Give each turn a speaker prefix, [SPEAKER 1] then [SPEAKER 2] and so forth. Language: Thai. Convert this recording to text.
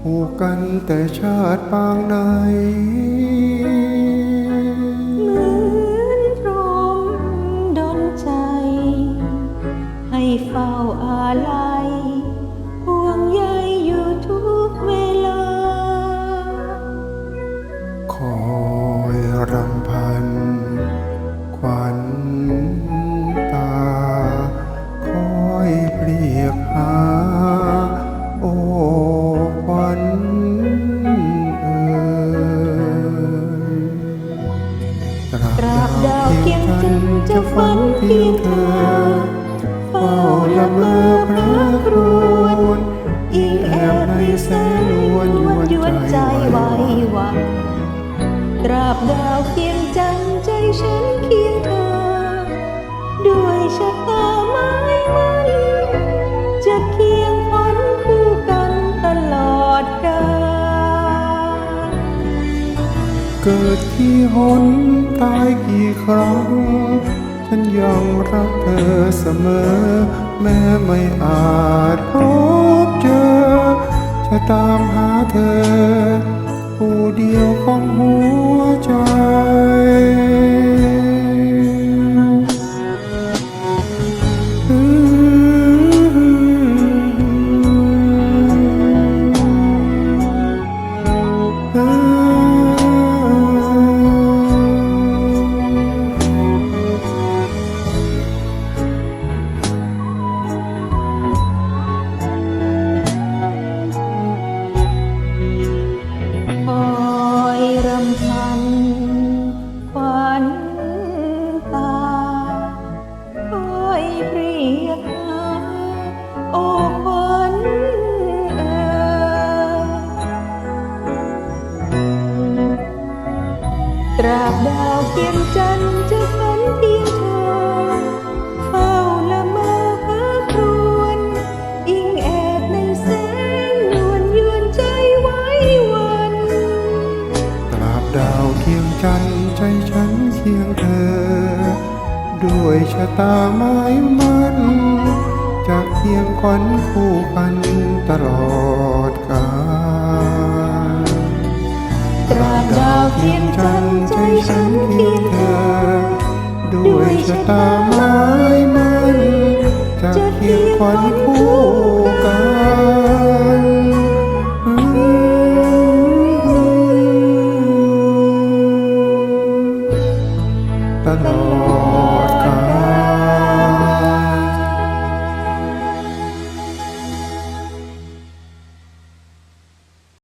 [SPEAKER 1] ผูกกันแต่ชาติปางไหน
[SPEAKER 2] เหมือนพรหมดนใจ ให้เฝ้าอาลัยห่วงใยอยู่ทุกเวลา
[SPEAKER 1] คอยรำ
[SPEAKER 2] จะฝันเพียงเธอ
[SPEAKER 1] เฝ้าละเมอพระครวนอิงแอบในแสงนวนย
[SPEAKER 2] ย
[SPEAKER 1] วน
[SPEAKER 2] วน
[SPEAKER 1] ใจไห
[SPEAKER 2] ไห
[SPEAKER 1] ว
[SPEAKER 2] ว
[SPEAKER 1] ห
[SPEAKER 2] ห
[SPEAKER 1] วั
[SPEAKER 2] วันตราบดาวเคียงจันใจฉัน เกิด
[SPEAKER 1] ที่หนตายกี่ครั้ง ฉันยังรักเธอเสมอ แม้ไม่อาจพบเจอ จะตามหาเธอ ผู้เดียวของหัว
[SPEAKER 2] ดาวเคียงจันทร์จะฝันเพียงเธอเฝ้าละเมอหาครวนอิงแอบในแสงนวลยวนใจไว้วัน
[SPEAKER 1] ตราบดาวเคียงจันทร์ใจฉันเคียงเธอ ด้วยชะตาไม้มันจะเคียงขวัญคู่กันตลอดกาล
[SPEAKER 2] ตราบดาวเคียงจันทร์ใจ ฉันเคียงเธอ
[SPEAKER 1] ด้วยชะตาไม้มันจะเคียงขวัญคู่